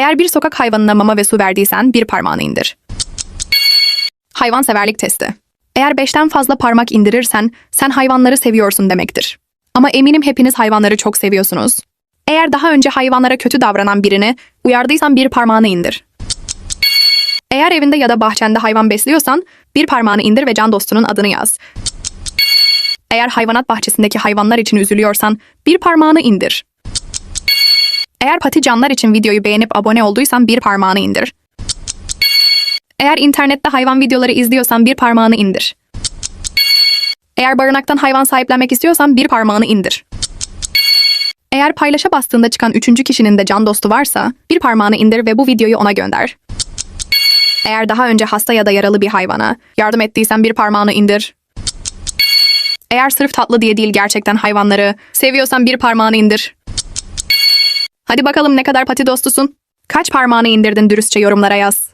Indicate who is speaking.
Speaker 1: Eğer bir sokak hayvanına mama ve su verdiysen bir parmağını indir. Hayvanseverlik testi. Eğer beşten fazla parmak indirirsen sen hayvanları seviyorsun demektir. Ama eminim hepiniz hayvanları çok seviyorsunuz. Eğer daha önce hayvanlara kötü davranan birini uyardıysan bir parmağını indir. Eğer evinde ya da bahçende hayvan besliyorsan bir parmağını indir ve can dostunun adını yaz. Eğer hayvanat bahçesindeki hayvanlar için üzülüyorsan bir parmağını indir. Eğer pati canlar için videoyu beğenip abone olduysan bir parmağını indir. Eğer internette hayvan videoları izliyorsan bir parmağını indir. Eğer barınaktan hayvan sahiplenmek istiyorsan bir parmağını indir. Eğer paylaşa bastığında çıkan üçüncü kişinin de can dostu varsa bir parmağını indir ve bu videoyu ona gönder. Eğer daha önce hasta ya da yaralı bir hayvana yardım ettiysen bir parmağını indir. Eğer sırf tatlı diye değil gerçekten hayvanları seviyorsan bir parmağını indir. Hadi bakalım ne kadar pati dostusun? Kaç parmağını indirdin dürüstçe yorumlara yaz.